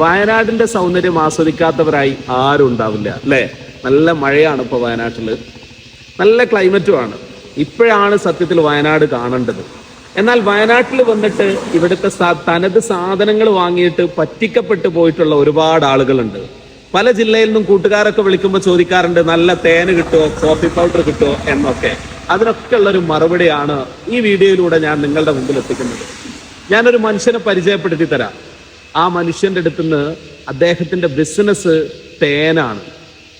വയനാടിന്റെ സൗന്ദര്യം ആസ്വദിക്കാത്തവരായി ആരും ഉണ്ടാവില്ല അല്ലേ? നല്ല മഴയാണ് ഇപ്പോൾ വയനാട്ടിൽ നല്ല ക്ലൈമറ്റുമാണ്. ഇപ്പോഴാണ് സത്യത്തിൽ വയനാട് കാണേണ്ടത്. എന്നാൽ വയനാട്ടിൽ വന്നിട്ട് ഇവിടുത്തെ തനത് സാധനങ്ങൾ വാങ്ങിയിട്ട് പറ്റിക്കപ്പെട്ടു പോയിട്ടുള്ള ഒരുപാട് ആളുകളുണ്ട്. പല ജില്ലയിൽ നിന്നും കൂട്ടുകാരൊക്കെ വിളിക്കുമ്പോൾ ചോദിക്കാറുണ്ട് നല്ല തേന് കിട്ടുമോ കോഫി പൗഡർ കിട്ടുമോ എന്നൊക്കെ. അതിനൊക്കെ ഉള്ളൊരു മറുപടിയാണ് ഈ വീഡിയോയിലൂടെ ഞാൻ നിങ്ങളുടെ മുമ്പിൽ എത്തിക്കുന്നത്. ഞാനൊരു മനുഷ്യനെ പരിചയപ്പെടുത്തി തരാം. ആ മനുഷ്യന്റെ അടുത്തുനിന്ന് അദ്ദേഹത്തിന്റെ ബിസിനസ് തേനാണ്.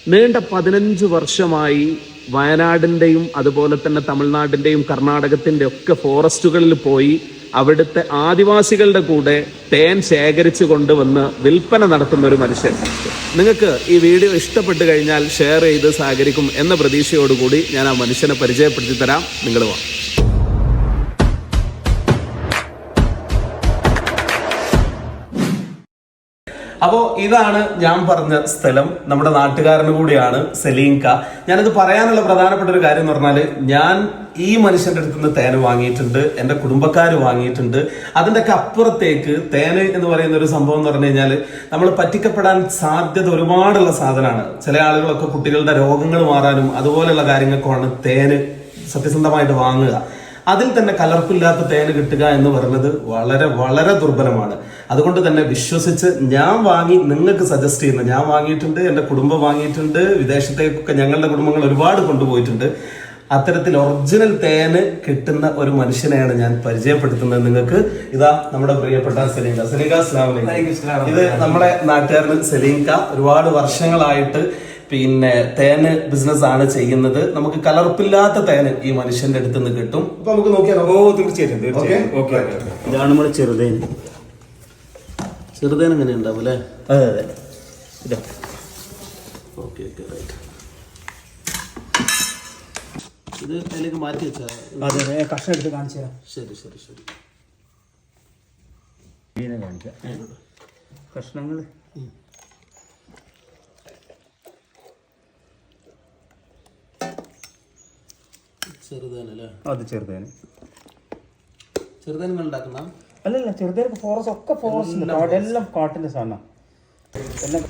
നീണ്ട പതിനഞ്ച് വർഷമായി വയനാടിന്റെയും അതുപോലെ തന്നെ തമിഴ്നാടിന്റെയും കർണാടകത്തിന്റെ ഒക്കെ ഫോറസ്റ്റുകളിൽ പോയി അവിടുത്തെ ആദിവാസികളുടെ കൂടെ തേൻ ശേഖരിച്ചു കൊണ്ടുവന്ന് വിൽപ്പന നടത്തുന്ന ഒരു മനുഷ്യൻ. നിങ്ങൾക്ക് ഈ വീഡിയോ ഇഷ്ടപ്പെട്ടു കഴിഞ്ഞാൽ ഷെയർ ചെയ്ത് സഹകരിക്കും എന്ന പ്രതീക്ഷയോടുകൂടി ഞാൻ ആ മനുഷ്യനെ പരിചയപ്പെടുത്തി തരാം. നിങ്ങൾ വാ. അപ്പോ ഇതാണ് ഞാൻ പറഞ്ഞ സ്ഥലം നമ്മുടെ നാട്ടുകാരന് കൂടിയാണ് സെലീൻക ഞാനിത് പറയാനുള്ള പ്രധാനപ്പെട്ട ഒരു കാര്യം എന്ന് പറഞ്ഞാൽ ഞാൻ ഈ മനുഷ്യന്റെ അടുത്ത് നിന്ന് തേന് വാങ്ങിയിട്ടുണ്ട് എന്റെ കുടുംബക്കാർ വാങ്ങിയിട്ടുണ്ട്. അതിന്റെ ഒക്കെ അപ്പുറത്തേക്ക് തേന് എന്ന് പറയുന്ന ഒരു സംഭവം എന്ന് പറഞ്ഞു കഴിഞ്ഞാൽ നമ്മൾ പറ്റിക്കപ്പെടാൻ സാധ്യത ഒരുപാടുള്ള സാധനമാണ്. ചില ആളുകളൊക്കെ കുട്ടികളുടെ രോഗങ്ങൾ മാറാനും അതുപോലെയുള്ള കാര്യങ്ങൾക്കുമാണ് തേന് സത്യസന്ധമായിട്ട് വാങ്ങുക. അതിൽ തന്നെ കലർപ്പില്ലാത്ത തേന് കിട്ടുക എന്ന് പറയുന്നത് വളരെ വളരെ ദുർബലമാണ്. അതുകൊണ്ട് തന്നെ വിശ്വസിച്ച് ഞാൻ വാങ്ങി നിങ്ങൾക്ക് സജസ്റ്റ് ചെയ്യുന്ന. ഞാൻ വാങ്ങിയിട്ടുണ്ട് എന്റെ കുടുംബം വാങ്ങിയിട്ടുണ്ട് വിദേശത്തേക്കൊക്കെ ഞങ്ങളുടെ കുടുംബങ്ങൾ ഒരുപാട് കൊണ്ടുപോയിട്ടുണ്ട്. അത്തരത്തിൽ ഒറിജിനൽ തേന് കിട്ടുന്ന ഒരു മനുഷ്യനെയാണ് ഞാൻ പരിചയപ്പെടുത്തുന്നത് നിങ്ങൾക്ക്. ഇതാ നമ്മുടെ പ്രിയപ്പെട്ട സലീങ്ക അസ്ലാം വലൈക്കും. ഇത് നമ്മുടെ നാട്ടുകാരൻ സലീങ്ക. ഒരുപാട് വർഷങ്ങളായിട്ട് പിന്നെ തേന് ബിസിനസ് ആണ് ചെയ്യുന്നത്. നമുക്ക് കലർപ്പില്ലാത്ത തേന് ഈ മനുഷ്യന്റെ അടുത്ത് നിന്ന് കിട്ടും. അപ്പൊ നമുക്ക് നോക്കിയാലോ? ഓ തീർച്ചയായിട്ടും ഇതാണ് നമ്മുടെ ചെറുതേൻ ചെറുതേൻ എങ്ങനെ ഉണ്ടാവും അല്ലേ? അതെ അതെ. ഇതാ. ഓക്കെ ഓക്കെ റൈറ്റ് ഇത് അതിലേക്ക് മാറ്റി വെച്ചാ? അതെ അതെ. കഷ്ണം എടുത്ത് കാണിച്ചു തരാം. ശരി ശരി ശരി. മീനെ കാണിക്കാം കഷ്ണങ്ങൾ ചെറുതേനല്ലേ? അത് ചെറുതേന്. ചെറുതേൻ ഉണ്ടാക്കുന്ന അല്ലല്ല ചെറുതേൻ ഫോറസ്റ്റ് ഒക്കെ ഫോറസ്റ്റ് കാടെല്ലാം കാട്ടിന്റെ സാധനം. എല്ലാം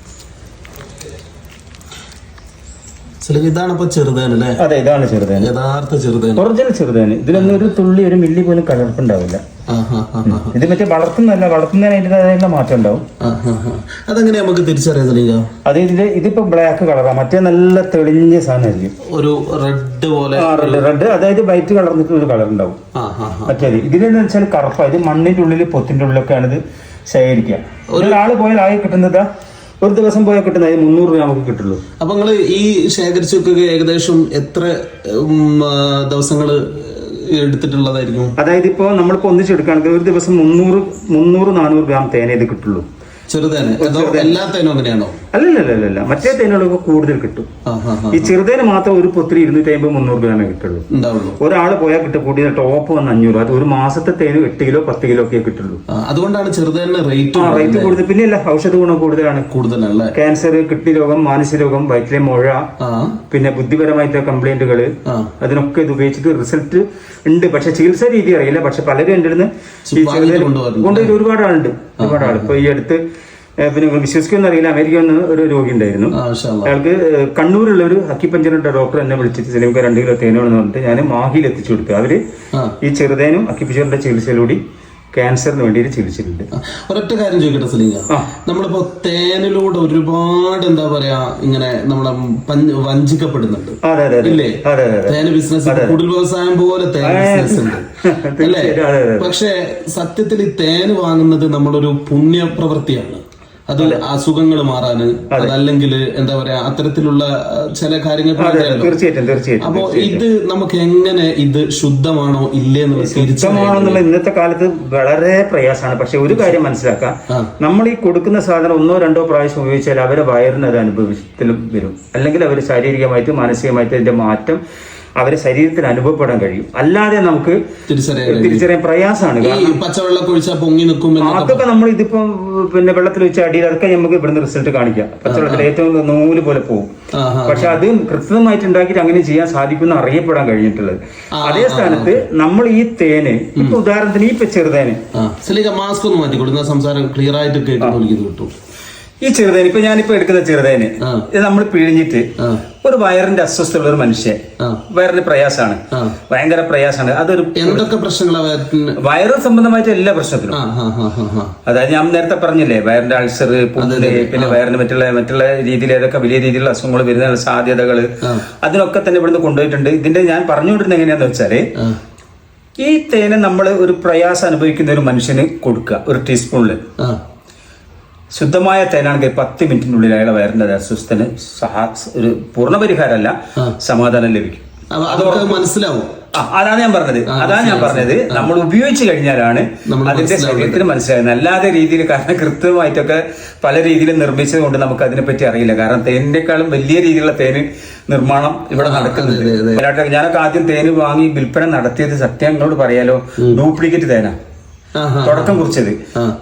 ഇതാണ് ഇപ്പൊ ചെറുതേൻ അല്ലേ? അതെ ഇതാണ് ചെറുതേൻ യഥാർത്ഥ ചെറുതേൻ ഒറിജിനൽ ചെറുതേൻ ഇതിലൊന്നും ഒരു തുള്ളി ഒരു മില്ലി പോലും കലർപ്പുണ്ടാവില്ല ഇത് മറ്റേ വളർത്തുന്നല്ല വളർത്തുന്നതിന് അതിന്റെതായ മാറ്റം ഉണ്ടാവും. അതെങ്ങനെ നമുക്ക് തിരിച്ചറിയാൻ അത് ഇതിൽ ഇതിപ്പോ ബ്ലാക്ക് കളറാണ് മറ്റേ നല്ല തെളിഞ്ഞ സാധനമായിരിക്കും. ഒരു റെഡ് പോലെ റെഡ് റെഡ് അതായത് വൈറ്റ് കളർന്നിട്ട് ഒരു കളർ ഉണ്ടാവും. മറ്റേത് ഇതിലെന്ന് വെച്ചാൽ കറുപ്പ. ഇത് മണ്ണിന്റെ ഉള്ളിൽ പൊത്തിന്റെ ഉള്ളിലൊക്കെയാണ് ഇത് ശേഖരിക്കുക ഒരാൾ പോയാൽ ആയി കിട്ടുന്നത് ഒരു ദിവസം പോയാൽ കിട്ടുന്ന അതിന് മുന്നൂറ് രൂപ നമുക്ക് കിട്ടുള്ളൂ. അപ്പൊ നിങ്ങൾ ഈ ശേഖരിച്ചു വെക്കുക ഏകദേശം എത്ര ദിവസങ്ങൾ ദിവസങ്ങൾ എടുത്തിട്ടുള്ളതായിരിക്കും? അതായത് ഇപ്പോൾ നമ്മളിപ്പോൾ ഒന്നിച്ചെടുക്കുകയാണെങ്കിൽ ഒരു ദിവസം മുന്നൂറ് മുന്നൂറ് നാനൂറ് ഗ്രാം തേനേ ഇത് കിട്ടുള്ളൂ. ചെറുതേനെ. എല്ലാ തേനും അങ്ങനെയാണോ? അല്ലല്ലല്ല മറ്റേ തേനുകളൊക്കെ കൂടുതൽ കിട്ടും. ഈ ചെറുതേന് മാത്രം ഒരു പൊത്തിരി ഇരുന്നൂറ്റി അമ്പത് മുന്നൂറ് ഗ്രാമേ കിട്ടുള്ളൂ. ഒരാൾ പോയാൽ കിട്ടും. കൂടി ടോപ്പ് വന്ന് അഞ്ഞൂറ്. അത് ഒരു മാസത്തെ തേന് എട്ട് കിലോ പത്ത് കിലോ ഒക്കെ കിട്ടുള്ളൂ. അതുകൊണ്ടാണ് ചെറുതേന് റേറ്റ് ആ റേറ്റ് കൂടുതൽ. പിന്നെ അല്ല ഔഷധ ഗുണം കൂടുതലാണ്. കൂടുതലല്ലേ? ക്യാൻസർ കിഡ്നി രോഗം മാനസിക രോഗം വയറ്റിലെ മുഴ പിന്നെ ബുദ്ധിപരമായിട്ടുള്ള കംപ്ലൈന്റുകൾ അതിനൊക്കെ ഇത് ഉപയോഗിച്ചിട്ട് റിസൾട്ട് ഉണ്ട്. പക്ഷെ ചികിത്സാ രീതി അറിയില്ല. പക്ഷെ പലരും എന്റെ അടുത്ത് ഒരുപാട് ആളുണ്ട്. ഒരുപാട് ആൾ ഇപ്പൊ ഈ അടുത്ത് പിന്നെ വിശ്വസിക്കുമെന്ന് അറിയില്ല. അമേരിക്ക വന്ന ഒരു രോഗി ഉണ്ടായിരുന്നു. അയാൾക്ക് കണ്ണൂരുള്ള ഒരു അക്കിപ്പഞ്ചറിന്റെ ഡോക്ടർ എന്നെ വിളിച്ചിട്ട് സിനിമക്ക് രണ്ട് കിലോ തേനാണെന്ന് പറഞ്ഞിട്ട് ഞാൻ മാഹിയിൽ എത്തിച്ചു കൊടുത്തു. അവർ ഈ ചെറുതേനും അക്കിപ്പഞ്ചറിന്റെ ചികിത്സയിലൂടെ ക്യാൻസറിന് വേണ്ടിയിട്ട് ചികിത്സിച്ചിട്ടുണ്ട്. ഒരൊറ്റ കാര്യം ചോദിക്കട്ടെ സലിംഗ. നമ്മളിപ്പോ തേനിലൂടെ ഒരുപാട് എന്താ പറയാ ഇങ്ങനെ നമ്മളെ വഞ്ചിക്കപ്പെടുന്നുണ്ട്. ഇല്ലേ? തേന് ബിസിനസ് കുടിൽ വ്യവസായം പോലെ തേൻ ബിസിനസ് ഉണ്ട്. അല്ലേ. പക്ഷെ സത്യത്തിൽ ഈ തേന് വാങ്ങുന്നത് നമ്മളൊരു പുണ്യപ്രവൃത്തിയാണ്. അത്. അസുഖങ്ങൾ മാറാന് അതല്ലെങ്കിൽ എന്താ പറയാ അത്തരത്തിലുള്ള ചില കാര്യങ്ങൾ. തീർച്ചയായിട്ടും തീർച്ചയായിട്ടും അപ്പോ ഇത് നമുക്ക് എങ്ങനെ ഇത് ശുദ്ധമാണോ ഇല്ലേ എന്ന് തിരിച്ചറിയാൻ ശുദ്ധമാണെന്നുള്ള ഇന്നത്തെ കാലത്ത് വളരെ പ്രയാസമാണ്. പക്ഷെ ഒരു കാര്യം മനസ്സിലാക്കാം. നമ്മൾ ഈ കൊടുക്കുന്ന സാധനം ഒന്നോ രണ്ടോ പ്രാവശ്യം ഉപയോഗിച്ചാൽ അവരെ വയറിന് അത് അനുഭവത്തിലും വരും. അല്ലെങ്കിൽ അവർ ശാരീരികമായിട്ട് മാനസികമായിട്ട് അതിന്റെ മാറ്റം അവരെ ശരീരത്തിൽ അനുഭവപ്പെടാൻ കഴിയും. അല്ലാതെ നമുക്ക് തിരിച്ചറിയാൻ പ്രയാസമാണ്. അതൊക്കെ നമ്മൾ ഇതിപ്പോ പിന്നെ വെള്ളത്തിൽ വെച്ച് അടിയിൽ അതൊക്കെ നമുക്ക് ഇവിടുന്ന് റിസൾട്ട് കാണിക്കാം. പച്ചവെള്ളത്തിൽ ഏറ്റവും നൂൽ പോലെ പോകും. പക്ഷെ അത് കൃത്യമായിട്ട് ഉണ്ടാക്കിയിട്ട് അങ്ങനെ ചെയ്യാൻ സാധിക്കുന്ന അറിയപ്പെടാൻ കഴിഞ്ഞിട്ടുള്ളത്. അതേ സ്ഥാനത്ത് നമ്മൾ ഈ തേന് ഇപ്പൊ ഉദാഹരണത്തിന് ഈ ചെറുതേന് മാസ്ക് ഒന്ന് മാറ്റി കൊടുക്കുന്ന സംസാരം ക്ലിയർ ആയിട്ട് കേട്ടു കിട്ടും. ഈ ചെറുതേന് ഇപ്പൊ ഞാനിപ്പോ എടുക്കുന്ന ചെറുതേന് ഇത് നമ്മൾ പിഴിഞ്ഞിട്ട് ഒരു വയറിന്റെ അസ്വസ്ഥയുള്ള ഒരു മനുഷ്യൻ. വയറിന് പ്രയാസമാണ്. ഭയങ്കര പ്രയാസമാണ് അതൊരു എന്തൊക്കെ പ്രശ്നങ്ങളാ വയറ്റിന്? വയറ് സംബന്ധമായിട്ട് എല്ലാ പ്രശ്നത്തിനും ആ അതായത് ഞാൻ നേരത്തെ പറഞ്ഞില്ലേ വയറിന്റെ അൾസർ പുണ്ണ് പിന്നെ വയറിന് മറ്റുള്ള മറ്റുള്ള രീതിയിൽ ഏതൊക്കെ വലിയ രീതിയിലുള്ള അസുഖങ്ങൾ വരുന്ന സാധ്യതകൾ അതിനൊക്കെ തന്നെ ഇവിടുന്ന് കൊണ്ടുപോയിട്ടുണ്ട്. ഇതിന്റെ ഞാൻ പറഞ്ഞുകൊണ്ടിരുന്നത് എങ്ങനെയാന്ന് വെച്ചാൽ. ഈ തേനെ നമ്മൾ ഒരു പ്രയാസം അനുഭവിക്കുന്ന ഒരു മനുഷ്യന് കൊടുക്കുക ഒരു ടീസ്പൂണിൽ. ശുദ്ധമായ തേനാണെങ്കിൽ പത്ത് മിനിറ്റിനുള്ളിൽ അയാളെ വയറിന്റെ അസ്വസ്ഥന് സഹാ ഒരു പൂർണ പരിഹാരമല്ല സമാധാനം ലഭിക്കും. മനസ്സിലാവും. അതാണ് ഞാൻ പറഞ്ഞത്. അതാണ് ഞാൻ പറഞ്ഞത്. നമ്മൾ ഉപയോഗിച്ച് കഴിഞ്ഞാലാണ് അതിന്റെ ശരീരത്തിന് മനസ്സിലാകുന്നത് അല്ലാതെ രീതിയിൽ കാരണം കൃത്യമായിട്ടൊക്കെ പല രീതിയിൽ നിർമ്മിച്ചത് കൊണ്ട് നമുക്ക് അതിനെപ്പറ്റി അറിയില്ല. കാരണം തേനിനേക്കാളും വലിയ രീതിയിലുള്ള തേന് നിർമ്മാണം ഇവിടെ നടക്കുന്നുണ്ട്. ഞാനൊക്കെ ആദ്യം തേന് വാങ്ങി വിൽപ്പന നടത്തിയത് സത്യം പറയാലോ? ഡ്യൂപ്ലിക്കേറ്റ് തേനാ. ആ, ആ. തുടക്കം കുറിച്ചത്.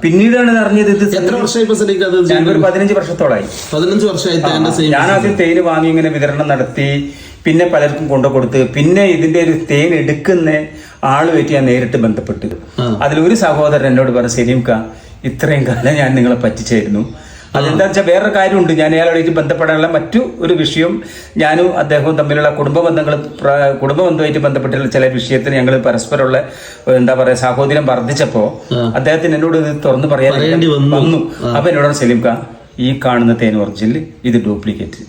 പിന്നീടാണ് ഇത് അറിഞ്ഞത് ഇത് എത്ര വർഷമായി സലീക്ക് ഞാനൊരു പതിനഞ്ച് വർഷത്തോളായി. പതിനഞ്ച് വർഷമായി ഞാൻ ആദ്യം തേന് വാങ്ങി ഇങ്ങനെ വിതരണം നടത്തി പിന്നെ പലർക്കും കൊണ്ടു കൊടുത്ത് പിന്നെ ഇതിന്റെ ഒരു തേൻ എടുക്കുന്ന ആളുമായിട്ട് ഞാൻ നേരിട്ട് ബന്ധപ്പെട്ടു. അതിലൊരു സഹോദരൻ എന്നോട് പറഞ്ഞു സലീം ഇത്രയും കാലം ഞാൻ നിങ്ങളെ പറ്റിച്ചായിരുന്നു. അതെന്താ വെച്ചാൽ വേറൊരു കാര്യമുണ്ട്. ഞാൻ അയാളോടേക്ക് ബന്ധപ്പെടാനുള്ള മറ്റു ഒരു വിഷയം ഞാനും അദ്ദേഹവും തമ്മിലുള്ള കുടുംബ ബന്ധങ്ങൾ കുടുംബ ബന്ധമായിട്ട് ബന്ധപ്പെട്ടിട്ടുള്ള ചില വിഷയത്തിൽ ഞങ്ങൾ പരസ്പരമുള്ള എന്താ പറയാ സാഹോദര്യം വർദ്ധിച്ചപ്പോ അദ്ദേഹത്തിന് എന്നോട് ഇത് തുറന്നു പറയാൻ വന്നു. അപ്പൊ എന്നോട് സലീം ഖാൻ ഈ കാണുന്ന തേൻ ഒറിജിനൽ ഇത് ഡ്യൂപ്ലിക്കേറ്റ്.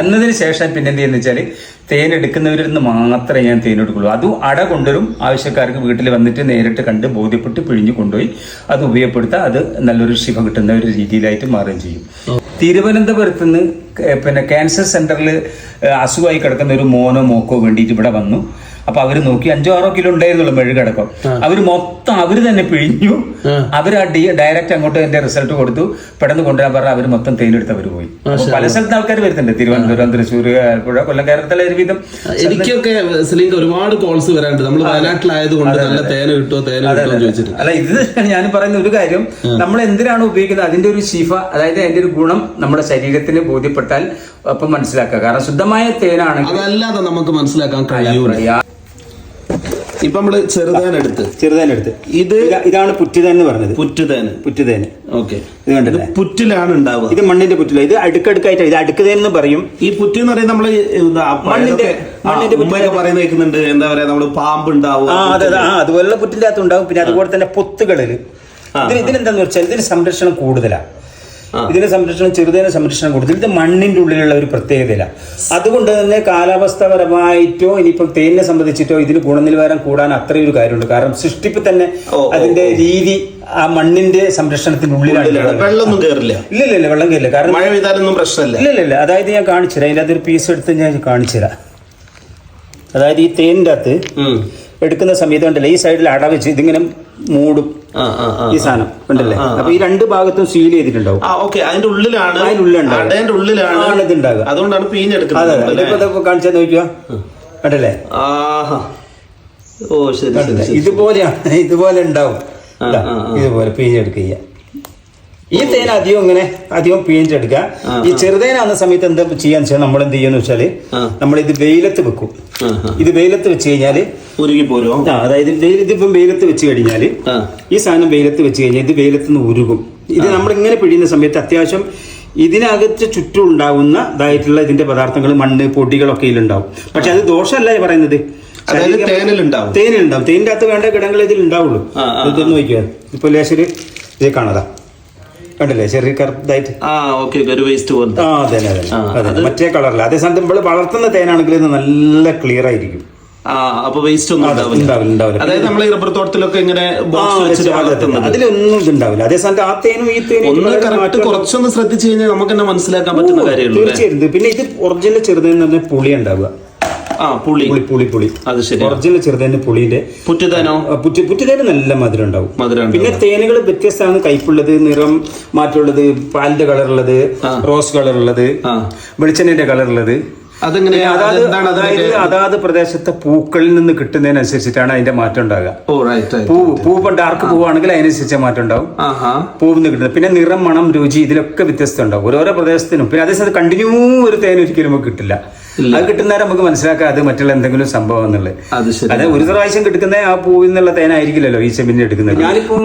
അന്നതിന് ശേഷം പിന്നെ എന്ത് ചെയ്യുന്ന വെച്ചാൽ തേൻ എടുക്കുന്നവരിൽ നിന്ന് മാത്രമേ ഞാൻ തേൻ എടുക്കുള്ളൂ അതും അട കൊണ്ടുവരും. ആവശ്യക്കാർക്ക് വീട്ടിൽ വന്നിട്ട് നേരിട്ട് കണ്ട് ബോധ്യപ്പെട്ട് പിഴിഞ്ഞു കൊണ്ടുപോയി അത് ഉപയോഗപ്പെടുത്താൻ അത് നല്ലൊരു ശിവ കിട്ടുന്ന ഒരു രീതിയിലായിട്ട് മാറുകയും ചെയ്യും. തിരുവനന്തപുരത്ത് നിന്ന് പിന്നെ ക്യാൻസർ സെന്ററിൽ അസുഖമായി കിടക്കുന്ന ഒരു മോനോ മോക്കോ വേണ്ടിയിട്ട് ഇവിടെ വന്നു. അപ്പൊ അവർ നോക്കി അഞ്ചോ ആറോ കിലോ ഉണ്ടായിരുന്നുള്ളൂ മെഴുകടക്കം അവർ മൊത്തം അവർ തന്നെ പിഴിഞ്ഞു. അവർ ആ ഡി ഡയറക്റ്റ് അങ്ങോട്ട് എന്റെ റിസൾട്ട് കൊടുത്തു. പെട്ടെന്ന് കൊണ്ടുവരാൻ പറഞ്ഞാൽ അവർ മൊത്തം തേയിലെടുത്ത് അവർ പോയി. പല സ്ഥലത്ത് ആൾക്കാർ വരുന്നുണ്ട്. തിരുവനന്തപുരം തൃശ്ശൂർ ആലപ്പുഴ കൊല്ലം കേരളത്തിലെ ഒരുവിധം എനിക്കൊക്കെ ഒരുപാട് കോൾസ് വരാനുണ്ട് നമ്മൾ വയനാട്ടിലായത് കൊണ്ട് നല്ല തേന കിട്ടുമോ തേന കിട്ടുമോ എന്ന് ചോദിച്ചിട്ട്. അല്ല ഇത് ഞാൻ പറയുന്ന ഒരു കാര്യം. നമ്മൾ എന്തിനാണ് ഉപയോഗിക്കുന്നത്? അതിന്റെ ഒരു ശിഫ അതായത് അതിന്റെ ഒരു ഗുണം നമ്മുടെ ശരീരത്തിന് ബോധ്യപ്പെട്ടാൽ അപ്പം മനസ്സിലാക്കുക. കാരണം ശുദ്ധമായ തേനാണെങ്കിൽ അതല്ലാതെ നമുക്ക് മനസ്സിലാക്കാൻ കഴിയൂല. പ്രയാ- ഇപ്പൊ നമ്മൾ ചെറുതേനെടുത്ത്. ചെറുതേനെടുത്ത്. ഇത് ഇതാ- ഇതാണ് പുറ്റുതേൻ എന്ന് പറഞ്ഞത്. പുറ്റുതേന്. പുറ്റുതേന്. ഓക്കെ. ഇത് കണ്ടില്ലേ? പുറ്റിലാണ് ഉണ്ടാവുക. ഇത് മണ്ണിന്റെ പുറ്റില. ഇത് അടുക്കടുക്കായിട്ട്. ഇത് അടുക്കുതേൻ എന്ന് പറയും. ഈ പുറ്റി എന്ന് പറയുന്നത് നമ്മൾ മണ്ണിന്റെ- മണ്ണിന്റെ പുറ്റൊക്കെ പറയുന്ന കേൾക്കുന്നുണ്ട്. എന്താ പറയാ നമ്മൾ പാമ്പ് ഉണ്ടാവും അതുപോലുള്ള പുറ്റിന്റെ അകത്ത് ഉണ്ടാവും. പിന്നെ അതുപോലെ തന്നെ പൊത്തുകളിൽ ഇതിന് ഇതിനെന്താന്ന് വെച്ചാൽ ഇതിന് സംരക്ഷണം കൂടുതലാണ് ഇതിന് സംരക്ഷണം ചെറുതിന് സംരക്ഷണം കൊടുത്തു. ഇത് മണ്ണിന്റെ ഉള്ളിലുള്ള ഒരു പ്രത്യേകതയില്ല അതുകൊണ്ട് തന്നെ കാലാവസ്ഥാപരമായിട്ടോ ഇനിയിപ്പം തേനിനെ സംബന്ധിച്ചിട്ടോ ഇതിന് ഗുണനിലവാരം കൂടാൻ അത്രയും ഒരു കാര്യമുണ്ട്. കാരണം സൃഷ്ടിപ്പ് തന്നെ അതിന്റെ രീതി ആ മണ്ണിന്റെ സംരക്ഷണത്തിനുള്ളിലാണ്. വെള്ളമൊന്നും കയറില്ല ഇല്ല ഇല്ല വെള്ളം കയറില്ല കാരണം മഴ പെയ്താലൊന്നും പ്രശ്നമില്ല. ഇല്ല ഇല്ല അതായത് ഞാൻ കാണിച്ചുതരാം അതിന്റെ അകത്തൊരു പീസ് എടുത്ത് ഞാൻ കാണിച്ചുതരാം അതായത് ഈ തേനിന്റെ അകത്ത്. എടുക്കുന്ന സമയത്ത് ഈ സൈഡിൽ അടവെച്ച് ഇതിങ്ങനെ മൂടും ഈ സാധനം. ഉണ്ടല്ലേ അപ്പൊ ഈ രണ്ട് ഭാഗത്തും സീൽ ചെയ്തിട്ടുണ്ടാവും. ഓക്കെ. അതിന്റെ ഉള്ളിലാണ് അതിന്റെ ഉള്ളിലാണ് അതുകൊണ്ടാണ് പീഞ്ഞെടുക്കുന്നത്. കാണിച്ചാൽ കണ്ടല്ലേ? ഓ ശരി ഇതുപോലെയാണ്. ഇതുപോലെ ഉണ്ടാവും. ഇതുപോലെ പിഴിഞ്ഞെടുക്കുക ഈ തേൻ അധികം ഇങ്ങനെ അധികം പിഴിഞ്ഞെടുക്കുക ഈ ചെറുതേനാകുന്ന സമയത്ത് എന്താ ചെയ്യാന്ന് വെച്ചാൽ നമ്മൾ എന്ത് ചെയ്യാന്ന് വെച്ചാൽ നമ്മൾ ഇത് വെയിലത്ത് വെക്കും. ഇത് വെയിലത്ത് വെച്ച് കഴിഞ്ഞാൽ ഉരുകി പോരോ അതായത് ഇതിപ്പം വെയിലത്ത് വെച്ച് കഴിഞ്ഞാൽ ഈ സാധനം വെയിലത്ത് വെച്ച് കഴിഞ്ഞാൽ ഇത് വെയിലത്ത് നിന്ന് ഉരുകും. ഇത് നമ്മൾ ഇങ്ങനെ പിഴിയുന്ന സമയത്ത് അത്യാവശ്യം ഇതിനകത്ത് ചുറ്റും ഉണ്ടാവുന്ന ഇതായിട്ടുള്ള ഇതിന്റെ പദാർത്ഥങ്ങൾ മണ്ണ് പൊടികളൊക്കെ ഇതിലുണ്ടാവും. പക്ഷെ അത് ദോഷമല്ല പറയുന്നത്. തേനിലുണ്ടാവും. തേനിലുണ്ടാവും. തേനിന്റെ അകത്ത് വേണ്ട ഘടകങ്ങൾ ഇതിൽ ഉണ്ടാവുള്ളൂ ആ, ആ, ഇപ്പൊ ലേശര് ഇത് കാണാതാ കണ്ടില്ലേ? ചെറിയ കറുതായിട്ട് ആ ഓക്കെ ഒരു വേസ്റ്റ് പോലെ ആ അതെ അതെ അതെ. മറ്റേ കളറില്ല അതേ സമയത്ത് നമ്മൾ വളർത്തുന്ന തേനാണെങ്കിൽ നല്ല ക്ലിയർ ആയിരിക്കും. ആ അപ്പൊ വേസ്റ്റ് ഒന്നും ഉണ്ടാവില്ല. അതായത് നമ്മൾ ഈ റബ്ബർ തോട്ടത്തിലൊക്കെ ഇങ്ങനെ അതിലൊന്നും ഇതുണ്ടാവില്ല അതേ സമയത്ത് ആ തേനും ഈ തേനും ഒന്ന് കറക്റ്റ് കുറച്ചൊന്ന് ശ്രദ്ധിച്ചു കഴിഞ്ഞാൽ നമുക്ക് തന്നെ മനസ്സിലാക്കാൻ പറ്റുന്ന കാര്യമുള്ളൂ അല്ലേ? പിന്നെ ഇത് ഒറിജിനൽ ചെറുതെന്ന് പറഞ്ഞാൽ പുളി ഉണ്ടാവുക. പുളി. പുളി പുളി അത് ശരി ഒറിജിനൽ ചെറുതേന് പുളിന്റെ പുറ്റുതേനോ? പുറ്റു പുറ്റുതേന നല്ല മധുരം ഉണ്ടാവും. മധുരം പിന്നെ തേനുകൾ വ്യത്യസ്തമാണ്. കയ്പുള്ളത് നിറം മാറ്റമുള്ളത് പാലിന്റെ കളറുള്ളത് റോസ് കളറുള്ളത് ഉള്ളത് വെളിച്ചെണ്ണയുടെ കളറുള്ളത്. ഉള്ളത് അതായത് അതാത് പ്രദേശത്തെ പൂക്കളിൽ നിന്ന് കിട്ടുന്നതിനനുസരിച്ചിട്ടാണ് അതിന്റെ മാറ്റം ഉണ്ടാകുക പൂ പൂ ഇപ്പം ഡാർക്ക് പൂവാണെങ്കിൽ അതിനനുസരിച്ച് മാറ്റം ഉണ്ടാവും. ആഹാ. നിന്ന് കിട്ടുന്നത്. പിന്നെ നിറം മണം രുചി ഇതിലൊക്കെ വ്യത്യസ്തം ഉണ്ടാവും. ഓരോരോ പ്രദേശത്തിനും. പിന്നെ അതേസമയത്ത് കണ്ടിന്യൂ ഒരു തേൻ ഒരിക്കലും കിട്ടില്ല. അത് കിട്ടുന്നേരം നമുക്ക് മനസ്സിലാക്കാം അത് മറ്റുള്ള എന്തെങ്കിലും സംഭവം എന്നുള്ളത്. അത് ഒരു പ്രാവശ്യം കിട്ടുന്ന ആ പൂവിൽ നിന്നുള്ള തേനായിരിക്കില്ലല്ലോ ഈ ചെമ്പിന് എടുക്കുന്നത്. ഞാനിപ്പം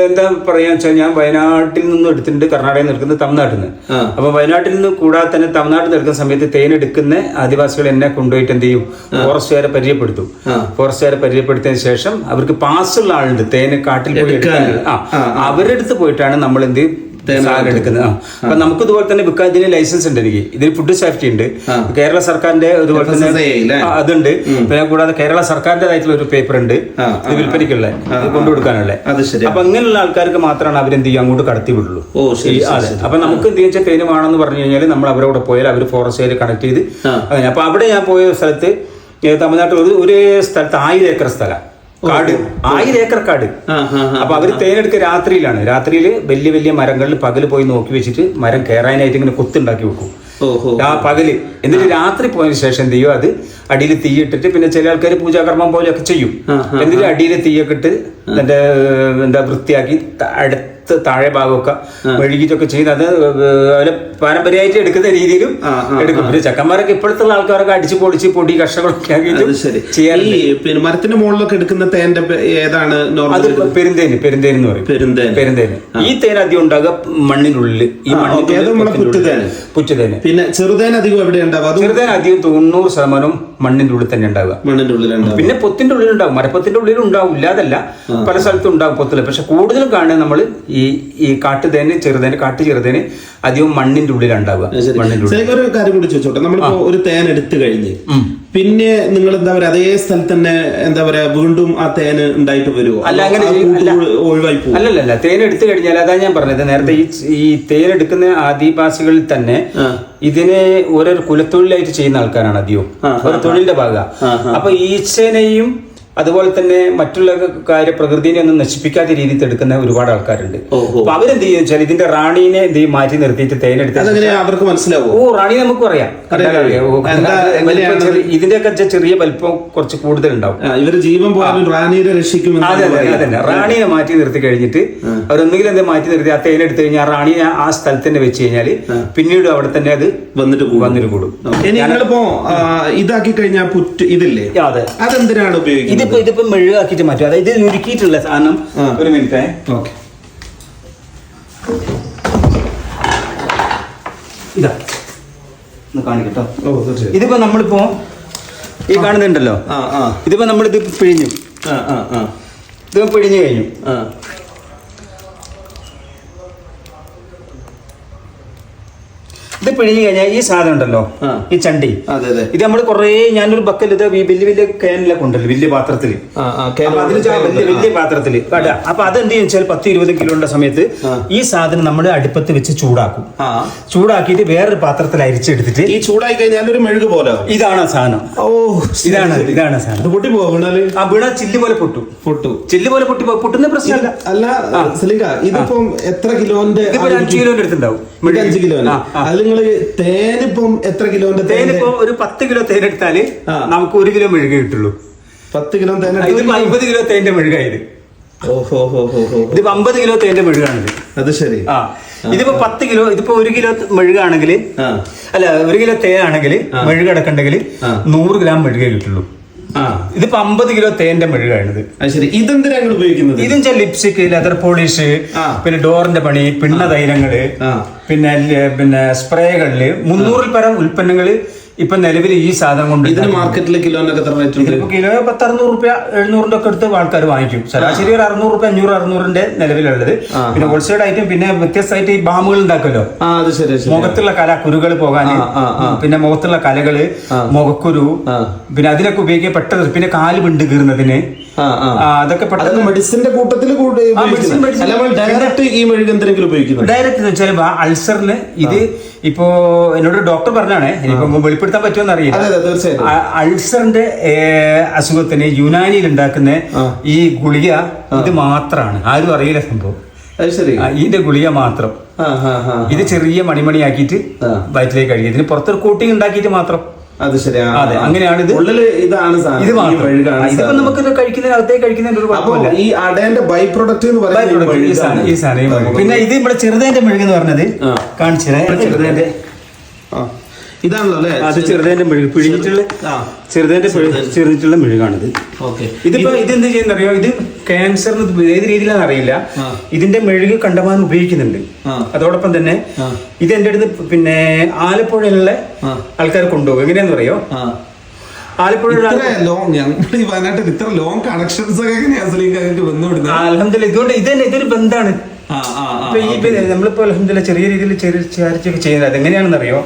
എന്താ പറയാ വെച്ചാൽ ഞാൻ വയനാട്ടിൽ നിന്നും എടുത്തിട്ടുണ്ട് കർണാടകയിൽ നിന്ന് എടുക്കുന്നത് തമിഴ്നാട്ടിൽ നിന്ന്. അപ്പൊ വയനാട്ടിൽ നിന്ന് കൂടാതെ തന്നെ തമിഴ്നാട്ടിൽ നിന്ന് എടുക്കുന്ന സമയത്ത് തേൻ എടുക്കുന്ന ആദിവാസികൾ എന്നെ കൊണ്ടുപോയിട്ട് എന്ത് ചെയ്യും? ഫോറസ്റ്റുകാരെ പരിചയപ്പെടുത്തും. ഫോറസ്റ്റുകാരെ പരിചയപ്പെടുത്തിയതിന് ശേഷം അവർക്ക് പാസ്സുള്ള ആളുണ്ട് തേന് കാട്ടിൽ പോയി എടുക്കാൻ. ആ. അവരെടുത്ത് പോയിട്ടാണ് നമ്മൾ എന്ത് സാധനം എടുക്കുന്നത്. അപ്പൊ നമുക്ക് ഇതുപോലെ തന്നെ വിൽക്കാൻ ഇതിന് ലൈസൻസ് ഉണ്ട് എനിക്ക്. ഇതിൽ ഫുഡ് സേഫ്റ്റി ഉണ്ട്. കേരള സർക്കാരിന്റെ ഇതുപോലെ തന്നെ അതുണ്ട്. പിന്നെ കൂടാതെ കേരള സർക്കാരിന്റേതായിട്ടുള്ള ഒരു പേപ്പർ ഉണ്ട്. ഇത് വിൽപ്പനയ്ക്കുള്ള. കൊണ്ടുകൊടുക്കാനുള്ള. അപ്പൊ അങ്ങനെയുള്ള ആൾക്കാർക്ക് മാത്രമാണ് അവരെന്ത് ചെയ്യും? അങ്ങോട്ട് കടത്തി വിടുള്ളൂ. അപ്പൊ നമുക്ക് എന്ത് വെച്ചാൽ വേണമെന്ന് പറഞ്ഞു കഴിഞ്ഞാൽ നമ്മൾ അവരോട് പോയാൽ അവർ ഫോറസ്റ്റ് കണക്ട് ചെയ്ത് അങ്ങനെ. അപ്പൊ അവിടെ ഞാൻ പോയ സ്ഥലത്ത് തമിഴ്നാട്ടിൽ ഒരു ഒരു സ്ഥലത്ത് ആയിരം ഏക്കർ സ്ഥലം. കാട്. ആയിരം ഏക്കർ കാട്. അപ്പൊ അവർ തേനെടുക്ക രാത്രിയിലാണ്. രാത്രിയിൽ വലിയ വലിയ മരങ്ങളിൽ പകൽ പോയി നോക്കി വെച്ചിട്ട് മരം കയറാനായിട്ട് ഇങ്ങനെ കൊത്തുണ്ടാക്കി വെക്കും. ആ പകൽ. എന്നിട്ട് രാത്രി പോയതിനു ശേഷം എന്ത് ചെയ്യും അത്? അടിയിൽ തീയിട്ടിട്ട് പിന്നെ ചില ആൾക്കാർ പൂജാകർമ്മം പോലെയൊക്കെ ചെയ്യും. എന്നിട്ട് അടിയിൽ തീയൊക്കെ ഇട്ട് എന്റെ എന്താ വൃത്തിയാക്കി ത- അടുത്ത താഴെ ഭാഗമൊക്കെ മെഴുകിയിട്ടൊക്കെ ചെയ്ത് അത് അവരെ പാരമ്പര്യമായിട്ട് എടുക്കുന്ന രീതിയിലും എടുക്കും. പിന്നെ ചക്കന്മാരൊക്കെ ഇപ്പോഴത്തെ ആൾക്കാരൊക്കെ അടിച്ച് പൊടിച്ച് പൊടി കഷ്ണങ്ങളൊക്കെ ആക്കി ആക്കിയിട്ട് പിന്നെ മരത്തിന്റെ മുകളിലൊക്കെ എടുക്കുന്ന തേന്റെ ഏതാണ് അത് പെരുന്തേന് പെരുന്തേൻ എന്ന് പറയും. പെരുന്തേൻ പെരുന്തേന്. ഈ തേൻ അധികം ഉണ്ടാകുക മണ്ണിനുള്ളിൽ ഈ മണ്ണിന്റെ പുറ്റുതേന്. പിന്നെ ചെറുതേൻ അധികം എവിടെ ഉണ്ടാവും ചെറുതേൻ അധികം തൊണ്ണൂറ് ശതമാനവും മണ്ണിന്റെ ഉള്ളിൽ തന്നെ ഉണ്ടാവുക. മണ്ണിന്റെ ഉള്ളിൽ പിന്നെ പൊത്തിന്റെ ഉള്ളിൽ ഉണ്ടാവും. മരപ്പൊത്തിന്റെ ഉള്ളിൽ ഉണ്ടാവും. ഇല്ലാതല്ല പല സ്ഥലത്തും ഉണ്ടാവും പൊത്തിൽ പക്ഷെ കൂടുതലും കാണുക നമ്മൾ ഈ ഈ കാട്ടുതേന് ചെറുതേന് കാട്ടു ചെറുതേന് അധികം മണ്ണിന്റെ ഉള്ളിൽ ഉണ്ടാവുക. മണ്ണിന്റെ ഉള്ളിൽ. ഒരു കാര്യം കൂടി ചോദിച്ചോട്ടെ? നമ്മളിപ്പോ ഒരു തേൻ എടുത്തു കഴിഞ്ഞ് പിന്നെ നിങ്ങൾ എന്താ പറയാ അതേ സ്ഥലത്ത് തന്നെ എന്താ പറയാ വീണ്ടും ആ തേന് ഉണ്ടായിട്ട് വരുമോ അല്ല, അങ്ങനെ ഒഴിവായി പോകും അല്ലല്ല തേൻ എടുത്തു കഴിഞ്ഞാൽ അതാ ഞാൻ പറഞ്ഞത്. നേരത്തെ ഈ ഈ തേൻ എടുക്കുന്ന ആദിവാസികളിൽ തന്നെ ഇതിനെ ഓരോ കുലത്തൊഴിലായിട്ട് ചെയ്യുന്ന ആൾക്കാരാണ് അധികവും. ഒരു തൊഴിലിന്റെ ഭാഗം അപ്പൊ ഈച്ചനെയും അതുപോലെ തന്നെ മറ്റുള്ള കാര്യ പ്രകൃതിനെ ഒന്നും നശിപ്പിക്കാത്ത രീതിയിൽ എടുക്കുന്ന ഒരുപാട് ആൾക്കാരുണ്ട്. അപ്പൊ അവരെന്ത് ചെയ്യും വെച്ചാൽ ഇതിന്റെ റാണീനെ എന്ത് ചെയ്യും മാറ്റി നിർത്തിയിട്ട് തേനെടുത്ത് അവർക്ക് മനസ്സിലാവും? ഓ റാണി നമുക്ക് പറയാം. ഇതിന്റെയൊക്കെ ചെറിയ വലിപ്പം കുറച്ച് കൂടുതൽ ഉണ്ടാവും ഇവർ ഇവർ ജീവൻ റാണിയെ രക്ഷിക്കും അതെ അതെ അതന്നെ. റാണിയെ മാറ്റി നിർത്തി കഴിഞ്ഞിട്ട് അവരൊന്നുകിൽ എന്താ മാറ്റി നിർത്തി ആ തേനെടുത്ത് കഴിഞ്ഞാൽ റാണി റാണിയെ ആ സ്ഥലത്ത് തന്നെ വെച്ച് കഴിഞ്ഞാൽ പിന്നീട് അവിടെ തന്നെ അത് വന്നിട്ട്. വന്നിട്ട് കൂടും. ഇതാക്കി കഴിഞ്ഞാൽ പുറ്റ് ഇതില്ലേ? അതെ. അതെന്തിനാണ് ഉപയോഗിക്കുന്നത്? ഇതിപ്പോ ഇതിപ്പോ മെഴുകാക്കിട്ട് മാറ്റും. അതായത് ഇത് ഉരുക്കിയിട്ടുള്ള സാധനം ഒരു മിനിറ്റ്. ഓക്കെ. ഇതാ. ഒന്ന് കാണിക്കട്ടോ. ഇതിപ്പോ നമ്മളിപ്പോ ഈ കാണുന്നുണ്ടല്ലോ. ആ ആ. ഇതിപ്പോ നമ്മളിത് പിഴിഞ്ഞു. ആ ആ ആ. ഇത് പിഴിഞ്ഞു കഴിഞ്ഞു. ഇത് പിഴിഞ്ഞു കഴിഞ്ഞാൽ ഈ സാധനം ഉണ്ടല്ലോ ഈ ചണ്ടി. അതെ അതെ. ഇത് നമ്മൾ കുറേ ഞാനൊരു ബക്കൽ ഇത് വലിയ വലിയ കാനിലൊക്കെ ഉണ്ടല്ലോ വലിയ പാത്രത്തിൽ അതിൽ വലിയ വലിയ പാത്രത്തിൽ അപ്പൊ അതെന്ത് വെച്ചാൽ പത്ത് ഇരുപത് കിലോയുടെ സമയത്ത് ഈ സാധനം നമ്മൾ അടുപ്പത്ത് വെച്ച് ചൂടാക്കും. ചൂടാക്കിയിട്ട് വേറൊരു പാത്രത്തിൽ അരിച്ചെടുത്തിട്ട് ഈ ചൂടായി കഴിഞ്ഞാൽ ഒരു മെഴുക് പോലെ ഇതാണ് സാധനം. ഓ ഇതാണ് ഇതാണ് സാധനം. പൊട്ടി പോകണാൽ ആ വീണ ചില്ല് പോലെ പൊട്ടു. പൊട്ടു. ചില്ല് പോലെ പൊട്ടി പൊട്ടുന്ന പ്രശ്നമല്ല. അല്ല ഇതിപ്പം എത്ര കിലോന്റെ അഞ്ചു കിലോന്റെ അടുത്തുണ്ടാവും. അഞ്ചു കിലോന്. ആ, നിങ്ങൾ തേനിപ്പം എത്ര കിലോന്റെ തേനിപ്പം ഒരു പത്ത് കിലോ തേൻ എടുത്താൽ നമുക്ക് ഒരു കിലോ മെഴുക കിട്ടുള്ളൂ. പത്ത് കിലോ തേൻ ഇതിപ്പോ അമ്പത് കിലോ തേന്റെ മെഴുകായത്. ഓഹോ ഹോ ഹോ ഹോ ഇതിപ്പോ അമ്പത് കിലോ തേന്റെ മെഴുകാണിത്. അത് ശരി. ആ. ഇതിപ്പോ പത്ത് കിലോ ഇതിപ്പോ ഒരു കിലോ മെഴുകാണെങ്കിൽ അല്ല ഒരു കിലോ തേ ആണെങ്കിൽ മെഴുകടക്കണ്ടെങ്കിൽ നൂറ് ഗ്രാം മെഴുകേ കിട്ടുള്ളൂ. ഇതിപ്പോ അമ്പത് കിലോ തേന്റെ മെഴുകാണിത്. അത് ശരി. ഇതെന്തിനാ ഞങ്ങൾ ഉപയോഗിക്കുന്നത്? ഇതും വെച്ചാൽ ലിപ്സ്റ്റിക് ലെതർ പോളിഷ് പിന്നെ ഡോറിന്റെ പണി പിണ്ണ തൈലങ്ങൾ പിന്നെ പിന്നെ സ്പ്രേകളിൽ മുന്നൂറിൽ പരം ഉൽപ്പന്നങ്ങൾ ഇപ്പൊ നിലവിൽ ഈ സാധനം കൊണ്ട് ഇതിന് മാർക്കറ്റിൽ കിലോനൊക്കെ എത്ര റേറ്റ് ഉണ്ട്? ഇതിപ്പോ കിലോ പത്ത് അറുന്നൂറ് റുപ്യ എഴുന്നൂറിന്റെ ഒക്കെ എടുത്ത് ആൾക്കാർ വാങ്ങിക്കും. ശരാശരി ഒരു അറുന്നൂറ് റുപ്യ അഞ്ഞൂറ് അറുന്നൂറിന്റെ നിലവിലുള്ളത്. പിന്നെ ഹോൾസെയിൽ ആയിട്ടും പിന്നെ വ്യത്യസ്തമായിട്ട് ഈ ബാമുകൾ ഉണ്ടാക്കുമല്ലോ ആ അത് ശരി ശരി. മുഖത്തുള്ള കല കുരുകൾ പോകാൻ. പിന്നെ മുഖത്തുള്ള കലകൾ മുഖക്കുരു. പിന്നെ അതിനൊക്കെ ഉപയോഗിക്കാൻ പെട്ടെന്ന് പിന്നെ കാൽ വിണ്ട് കീറുന്നതിന് അതൊക്കെ പെട്ടെന്ന് മെഡിസിന്റെ കൂട്ടത്തിൽ. ഡയറക്റ്റ് ഈ മെഴുക് എന്തെങ്കിലും ഉപയോഗിക്കുന്നത് ഡയറക്റ്റ് എന്ന് വെച്ചാൽ അൾസറിന് ഇത് ഇപ്പോ എന്നോട് ഡോക്ടർ പറഞ്ഞാണേ ഇനിയിപ്പോ വെളിപ്പെടുത്താൻ പറ്റുമെന്ന് അറിയില്ല. അൾസറിന്റെ അസുഖത്തിന് യുനാനിയിൽ ഉണ്ടാക്കുന്ന ഈ ഗുളിക ഇത് മാത്രമാണ് ആരും അറിയില്ല സംഭവം. ഇതിന്റെ ഗുളിക മാത്രം. ഇത് ചെറിയ മണിമണിയാക്കിയിട്ട്. വയറ്റിലേക്ക് കഴുകി ഇതിന് പുറത്തൊരു കോട്ടിങ് ഉണ്ടാക്കിയിട്ട് മാത്രം. അത് ശരി അതെ. അങ്ങനെയാണ് ഇത്. ഉള്ളിൽ ഇതാണ്. ഇത് ഇതിപ്പോ നമുക്ക് ഇത് കഴിക്കുന്നതിന് അകത്തേക്ക് കഴിക്കുന്നതിന് ഒരു കുഴപ്പമില്ല ഈ അടേന്റെ ബൈ പ്രൊഡക്റ്റ് എന്ന് പറയുന്നത് ഈ സാധനം. പിന്നെ ഇത് ഇവിടെ ചെറുതേന്റെ മെഴുകെന്ന് പറഞ്ഞത് ആ. കാണിച്ചത് ചെറുതേന്റെ. ഇതാണല്ലോ അല്ലേ? അത് ചെറുതേന്റെ മെഴുക് പിഴിഞ്ഞിട്ടുള്ള ചെറുതേന്റെ ചെറുതിട്ടുള്ള മെഴുകാണിത്. ഓക്കെ. ഇതിപ്പോ ഇത് എന്ത് ചെയ്യുന്ന അറിയോ ഇത് ക്യാൻസറിന് ഏത് രീതിയിലാണെന്ന് അറിയില്ല. ഇതിന്റെ മെഴുക് കണ്ടമാനം ഉപയോഗിക്കുന്നുണ്ട്. അതോടൊപ്പം തന്നെ ഇത് എന്റെ അടുത്ത് പിന്നെ ആലപ്പുഴയിലുള്ള. ആൾക്കാർ കൊണ്ടുപോകും. എങ്ങനെയാന്ന് പറയോ ആലപ്പുഴ ഇത്ര ലോങ് കണക്ഷൻസ് ഒക്കെ അലഹമില്ല ഇതുകൊണ്ട് ഇത് തന്നെ ഇതൊരു ബന്ധമാണ് ഇപ്പൊ ഈ നമ്മളിപ്പോ അലഹമില്ല ചെറിയ രീതിയിൽ ചെറിയ ചാരിച്ചൊക്കെ ചെയ്യുന്നത് അതെങ്ങനെയാണെന്ന് അറിയോ?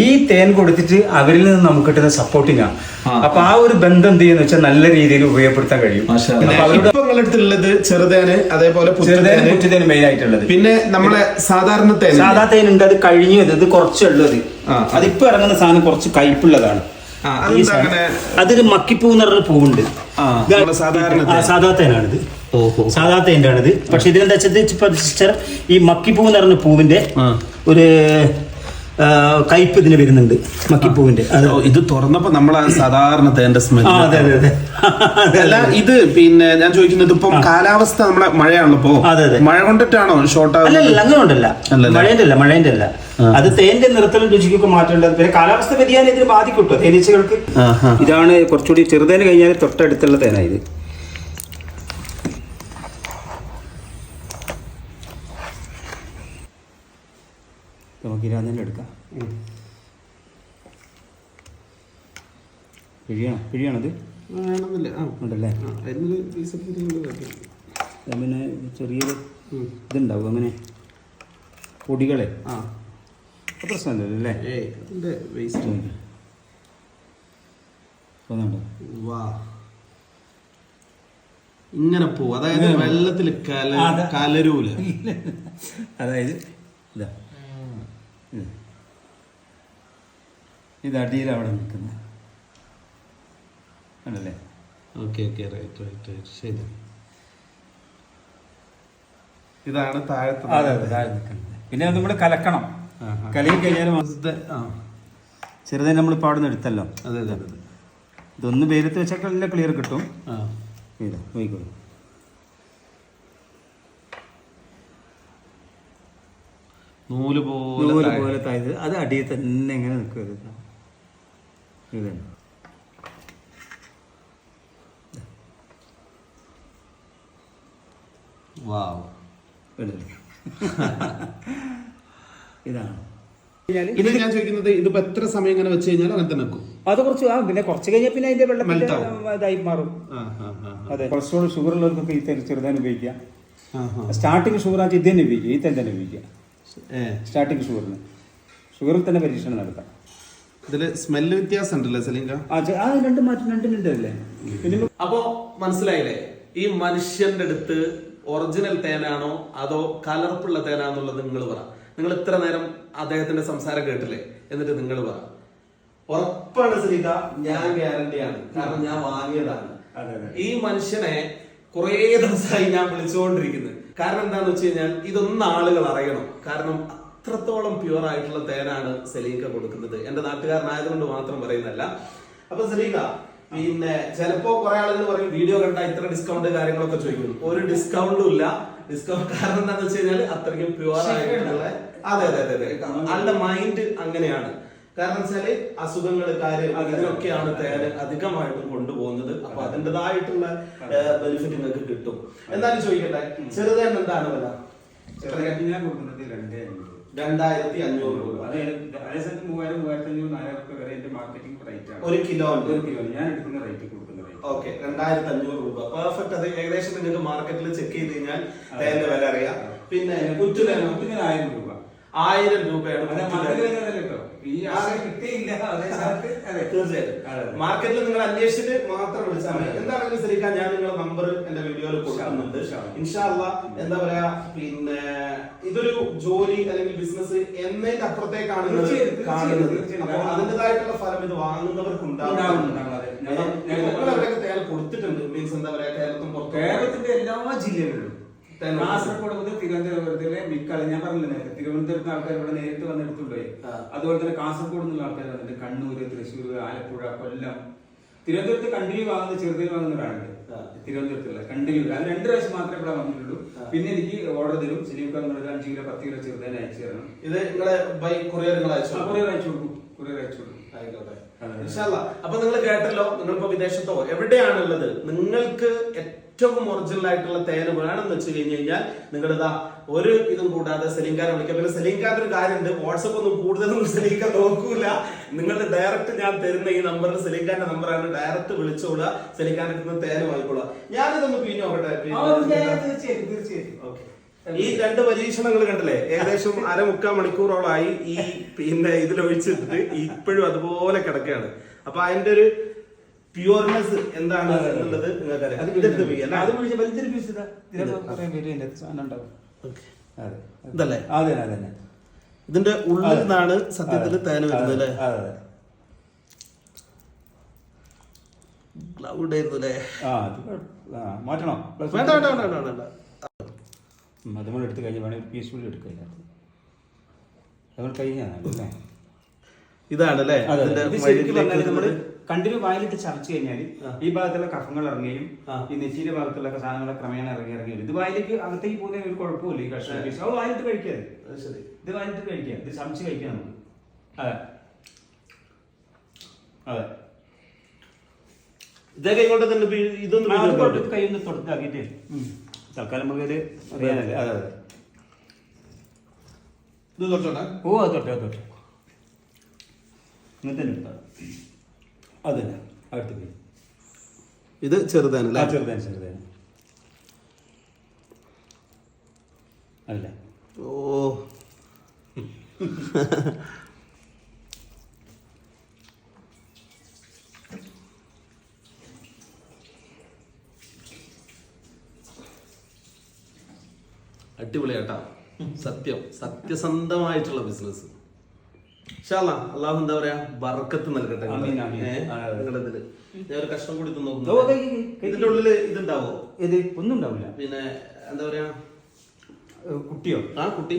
ഈ തേൻ കൊടുത്തിട്ട് അവരിൽ നിന്ന് നമുക്ക് കിട്ടുന്ന സപ്പോർട്ടിങ്ങാ ആ. അപ്പൊ ആ ഒരു ബന്ധം എന്ത് ചെയ്യുന്ന വെച്ചാൽ നല്ല രീതിയിൽ ഉപയോഗപ്പെടുത്താൻ കഴിയും. അടുത്തുള്ളത് ചെറുതേന് അതേപോലെ ചെറുതേന് കുറ്റിതേനും മെയിൻ ആയിട്ടുള്ളത്. പിന്നെ നമ്മളെ സാധാരണ തേൻ സാധാ തേൻ ഉണ്ട് അത് കഴിഞ്ഞത് ഇത് കുറച്ചുള്ളത്. അതിപ്പോ ഇറങ്ങുന്ന സാധനം കുറച്ച് കയ്പുള്ളതാണ്. അതൊരു മക്കിപ്പൂ എന്ന് പറഞ്ഞ പൂവുണ്ട്. സാധാ തേനാണിത്. ഓഹോ സാധാ തേന്റെ ആണിത് പക്ഷെ ഇതിനെന്താ വെച്ചാൽ ഈ മക്കിപ്പൂ എന്ന് പറഞ്ഞ പൂവിന്റെ ഒരു കയ്പ് ഇതിന് വരുന്നുണ്ട്. മക്കിപ്പൂവിന്റെ. അത് ഇത് തുറന്നപ്പോ നമ്മൾ സാധാരണ തേന്റെ സ്മെൽ ആ അതെ അതെ അതെ അതെ, അല്ല ഇത് പിന്നെ ഞാൻ ചോദിക്കുന്നത് ഇപ്പം കാലാവസ്ഥ നമ്മളെ മഴയാണല്ലോ ഇപ്പോ. അതെ, അതെ. മഴ കൊണ്ടിട്ടാണോ ഷോർട്ട് ആവുന്നത്? അല്ല അങ്ങനെ ഉണ്ടല്ല മഴേന്റെ അല്ല മഴേന്റെ അല്ല. അത് തേന്റെ നിറത്തിലും രുചിക്കൊക്കെ മാറ്റേണ്ടത്. പിന്നെ കാലാവസ്ഥ വ്യതിയാനം ഇതിന് ബാധിക്കും തേനീച്ചകൾക്ക്. ഇതാണ് കുറച്ചുകൂടി ചെറുതേന് കഴിഞ്ഞാൽ തൊട്ടടുത്തുള്ള തേന നമുക്ക് ഇരുപന്നെ എടുക്കാം. പിഴിയണം. പിഴിയണത് ഉണ്ടല്ലേ. പിന്നെ ചെറിയൊരു ഇതുണ്ടാവും അങ്ങനെ. പൊടികളെ. ആ. പ്രശ്നമില്ലല്ലേ? അതിന്റെ വേസ്റ്റ് വാ ഇങ്ങനെ പോവും. അതായത് വെള്ളത്തിൽ കല കലരൂല. അതായത് ഇതാ. ഇത്. ഇത് അടിയിൽ അവിടെ നിൽക്കുന്നത് ആണല്ലേ okay okay right right right. ശരി. ഇതാണ് താഴത്തെ താഴെ നിൽക്കുന്നത് പിന്നെ അതും നമ്മൾ കലക്കണം. കലയിൽ കഴിഞ്ഞാൽ ചെറുതായി നമ്മളിപ്പോൾ അവിടെ നിന്ന് എടുത്തല്ലോ. അതെ അതെ അതെ. ഇതൊന്ന് വെയിലത്ത് വെച്ചാൽ നല്ല ക്ലിയർ കിട്ടും. ആ. ഇതാ നോക്കിക്കോളൂ നൂൽ പോലെ നൂൽ പോലെ തായത് അത് അടിയിൽ തന്നെ ഇങ്ങനെ നിൽക്കരുത് ഇത് ഇതാണ് വാവ്? ഇതാണ്. ഇത് ഞാൻ ചോദിക്കുന്നത് ഇത് എത്ര സമയം ഇങ്ങനെ വെച്ച് കഴിഞ്ഞാൽ അങ്ങനെ തന്നെ നിൽക്കും. അത് കുറച്ച് ആ പിന്നെ കുറച്ച് കഴിഞ്ഞാൽ പിന്നെ അതിന്റെ വെള്ളം. ഇതായി മാറും. അതെ. കൊളസ്ട്രോൾ ഷുഗർ ഉള്ളവർക്കൊക്കെ ഈ തെൻ ചെറുതാൻ ഉപയോഗിക്കാം സ്റ്റാർട്ടിങ് ഷുഗർ ആണെന്ന് ഇത് തന്നെ ഉപയോഗിക്കുക. ഈ തന്നെ ഉപയോഗിക്കുക. സ്റ്റാർട്ടിങ് ഷുഗറിന് ഷുഗറിൽ തന്നെ പരീക്ഷണം നടത്താം. ഇതിൽ സ്മെല്ല് വ്യത്യാസം ഉണ്ടല്ലേ സലിംഗ? ആ രണ്ട് മാറ്റം അല്ലേ അപ്പോ മനസ്സിലായില്ലേ? ഈ മനുഷ്യന്റെ അടുത്ത് ഒറിജിനൽ തേനാണോ അതോ കലർപ്പുള്ള തേനാന്നുള്ളത് നിങ്ങൾ പറ. നിങ്ങൾ ഇത്ര നേരം അദ്ദേഹത്തിന്റെ സംസാരം കേട്ടില്ലേ? എന്നിട്ട് നിങ്ങൾ പറ. ഉറപ്പാണ് സലീക ഞാൻ ഗ്യാരണ്ടിയാണ് കാരണം ഞാൻ വാങ്ങിയതാണ്. ഈ മനുഷ്യനെ കുറേ ദിവസമായി ഞാൻ വിളിച്ചുകൊണ്ടിരിക്കുന്നത് കാരണം എന്താണെന്ന് വെച്ച് കഴിഞ്ഞാൽ ഇതൊന്നും ആളുകൾ അറിയണം. കാരണം അത്രത്തോളം പ്യുവർ ആയിട്ടുള്ള തേനാണ് സെലീക്ക കൊടുക്കുന്നത്. എന്റെ നാട്ടുകാരനായതുകൊണ്ട് മാത്രം പറയുന്നല്ല അപ്പൊ സലീക്ക പിന്നെ ചിലപ്പോ കുറെ ആളുകൾ പറയും വീഡിയോ കണ്ട ഇത്ര ഡിസ്കൗണ്ട് കാര്യങ്ങളൊക്കെ ചോദിക്കുന്നു. ഒരു ഡിസ്കൗണ്ടും ഇല്ല. ഡിസ്കൗണ്ട് കാരണം എന്താണെന്ന് വെച്ച് കഴിഞ്ഞാൽ അത്രയ്ക്കും പ്യുവർ ആയിട്ടുള്ള അതെ അതെ അതെ അതെ. ആളുടെ മൈൻഡ് അങ്ങനെയാണ്. കാരണം വെച്ചാൽ അസുഖങ്ങൾ കാര്യം ഇതിനൊക്കെയാണ് തേന് അധികമായിട്ട് കൊണ്ടുപോകുന്നത്. അപ്പൊ അതിന്റെതായിട്ടുള്ള ബെനിഫിറ്റ് നിങ്ങൾക്ക് കിട്ടും. എന്നാലും ചോദിക്കട്ടെ ചെറുതേൻ എന്താണ് വില? ഞാൻ കൊടുക്കുന്നത് രണ്ടേ അഞ്ഞൂറ്. രണ്ടായിരത്തി അഞ്ഞൂറ് രൂപ. അതേ അതേ. സ്ഥലത്ത് മൂവായിരം മൂവായിരത്തി അഞ്ഞൂറ് നാലായിരം രൂപ വരെ എന്റെ മാർക്കറ്റിംഗ് റേറ്റ് ആണ്. ഒരു കിലോ ഒരു കിലോ ഞാൻ എടുക്കുന്ന റേറ്റ് കൊടുക്കുന്ന റേറ്റ് ഓക്കെ രണ്ടായിരത്തി അഞ്ഞൂറ് രൂപ. പെർഫെക്റ്റ് അത് ഏകദേശം നിങ്ങൾക്ക് മാർക്കറ്റിൽ ചെക്ക് ചെയ്ത് കഴിഞ്ഞാൽ തേന്റെ വില അറിയാം. പിന്നെ കുറ്റുതേന കുറ്റുതേന ആയിരം രൂപ. ആയിരം രൂപയാണ്. മാർക്കറ്റിൽ തീർച്ചയായിട്ടും. നിങ്ങൾ അന്വേഷിച്ചിട്ട് മാത്രം വിളിച്ചാൽ മതി. എന്താണെങ്കിലും ശ്രദ്ധിക്കാൻ? ഞാൻ നിങ്ങളുടെ നമ്പർ എന്റെ വീഡിയോയിൽ കൊടുക്കുന്നുണ്ട്. ഇൻഷാ ഇൻഷാല്ല എന്താ പറയാ പിന്നെ ഇതൊരു ജോലി അല്ലെങ്കിൽ ബിസിനസ് എന്നതിന്റെ അപ്പുറത്തേക്കാണ് കാണുന്നത്. അപ്പോൾ അതിന്റെതായിട്ടുള്ള ഫലം ഇത് വാങ്ങുന്നവർക്ക് അതെ. ഞങ്ങൾ- തേൽ കൊടുത്തിട്ടുണ്ട്. മീൻസ് എന്താ പറയാ പുറത്തും കേരളത്തിന്റെ എല്ലാ ജില്ലകളിലും. കാസർഗോഡ് മുതൽ തിരുവനന്തപുരത്തിലെ മിക്ക ഞാൻ പറഞ്ഞില്ല നേരത്തെ തിരുവനന്തപുരത്ത് ആൾക്കാർ ഇവിടെ നേരിട്ട് വന്നെടുത്തുണ്ടോ അതുപോലെ തന്നെ കാസർഗോഡ് നിന്നുള്ള ആൾക്കാർ വന്നിട്ട് കണ്ണൂര് തൃശ്ശൂർ ആലപ്പുഴ കൊല്ലം. തിരുവനന്തപുരത്ത് കണ്ടിന്യൂ വാങ്ങുന്ന ചെറുതിൽ വാങ്ങുന്ന ഒരാളുണ്ട്. തിരുവനന്തപുരത്തുള്ള കണ്ടിന്യൂ അത് രണ്ട് പ്രാവശ്യം മാത്രമേ ഇവിടെ വന്നിട്ടുള്ളൂ. പിന്നെ എനിക്ക് ഓർഡർ തരും. ഒരു അഞ്ച് കിലോ പത്ത് കിലോ ചെറുതായി അയച്ചു തരണം. ഇത് നിങ്ങളെ ബൈ കൊറിയർ നിങ്ങൾ അയച്ചു കൊടുക്കും. കൊറിയർ അയച്ചു കൊടുക്കും. ആയിക്കോട്ടെ. അപ്പൊ നിങ്ങൾ കേട്ടല്ലോ നിങ്ങളിപ്പോ വിദേശത്തോ എവിടെയാണുള്ളത്? നിങ്ങൾക്ക് ഏറ്റവും ഒറിജിനൽ ആയിട്ടുള്ള തേന് വേണമെന്ന് വെച്ച് കഴിഞ്ഞ് കഴിഞ്ഞാൽ നിങ്ങളിതാ ഒരു ഇതും കൂടാതെ സെലിംഗാരെ വിളിക്കാം. പിന്നെ സലീംഖാന്റെ ഒരു കാര്യമുണ്ട് വാട്സപ്പ് ഒന്നും കൂടുതൽ സലീംഖാൻ നോക്കൂല. നിങ്ങൾ ഡയറക്റ്റ് ഞാൻ തരുന്ന ഈ നമ്പറിൽ സെലിംഗാന്റെ നമ്പറാണ് ഡയറക്റ്റ് വിളിച്ചോളുക നിന്ന് തേന് വാങ്ങിക്കോളുക. ഞാനിതൊന്ന് പിരിഞ്ഞോട്ടെ തീർച്ചയായും തീർച്ചയായും ഓക്കേ. ഈ രണ്ട് പരീക്ഷണങ്ങൾ കണ്ടില്ലേ? ഏകദേശം അരമുക്കാൽ മണിക്കൂറോളായി ഈ പിന്നെ ഇതിലൊഴിച്ചിട്ട് ഇപ്പോഴും അതുപോലെ കിടക്കുകയാണ്. അപ്പൊ അതിന്റെ ഒരു പ്യുവർനെസ് എന്താണ് എന്നുള്ളത് നിങ്ങൾക്കറിയാം. ഇതിന്റെ ഉള്ളിൽ നിന്നാണ് സത്യത്തിൽ തേന വരുന്നത് അല്ലേ? ക്ലൗഡ് ആയിരുന്നു അല്ലേ? മാറ്റണോ. വേണ്ട വേണ്ട വേണ്ട വേണ്ട. വേണ്ട എടുത്തു കഴിഞ്ഞാൽ വേണമെങ്കിൽ പീസ് കൂടി എടുക്കില്ല അതുകൊണ്ട് കഴിഞ്ഞാൽ അല്ലേ ഇതാണ് അല്ലേ കണ്ടിന്യൂ വായിലിട്ട് ചർച്ച കഴിഞ്ഞാൽ ഈ ഭാഗത്തുള്ള കഫങ്ങൾ ഇറങ്ങുകയും ഈ നെറ്റിയുടെ ഭാഗത്തുള്ള സാധനങ്ങൾ ക്രമേണ ഇറങ്ങി ഇറങ്ങി ഇത് വായിലേക്ക് അകത്തേക്ക് പോകുന്ന ഒരു കുഴപ്പമില്ല ഈ കഷ്ണ പീസ് അത് വായിലിട്ട് കഴിക്കാതെ ഇത് വായിലിട്ട് കഴിക്കാം ഇത് ചമച്ച് കഴിക്കാം നമുക്ക്. അതെ. അതെ. ഇതൊക്കെ ഇങ്ങോട്ട് തന്നെ ഇതൊന്നും കൈ ഒന്ന് തൊടുത്താക്കിയിട്ട് തൽക്കാലം നമുക്ക് ഇത് അറിയാനല്ലേ അതെ. അതെ ഇത് തൊട്ടോട്ടെ? ഓ അത് തൊട്ടെ അത് തൊട്ടെ. ഇങ്ങനത്തെ തന്നെ. അത് തന്നെ. അടുത്ത് ഇത് ചെറുതാണ് ആ അല്ലേ ചെറുതാണ് ചെറുതാണ് അല്ലേ? ഓ. അടിപൊളിയാട്ടാ. സത്യം. സത്യസന്ധമായിട്ടുള്ള ബിസിനസ് അള്ളാഹു എന്താ പറയാ? ബർക്കത്ത് നൽകട്ടെ? നിങ്ങളുടെ ഞാൻ ഒരു കഷ്ണം കൂടി കൈ. ഇതിന്റെ ഉള്ളിൽ ഇതുണ്ടാവോ? ഇത് ഒന്നും ഉണ്ടാവില്ല. പിന്നെ എന്താ പറയാ? കുട്ടിയോ? ആ കുട്ടി.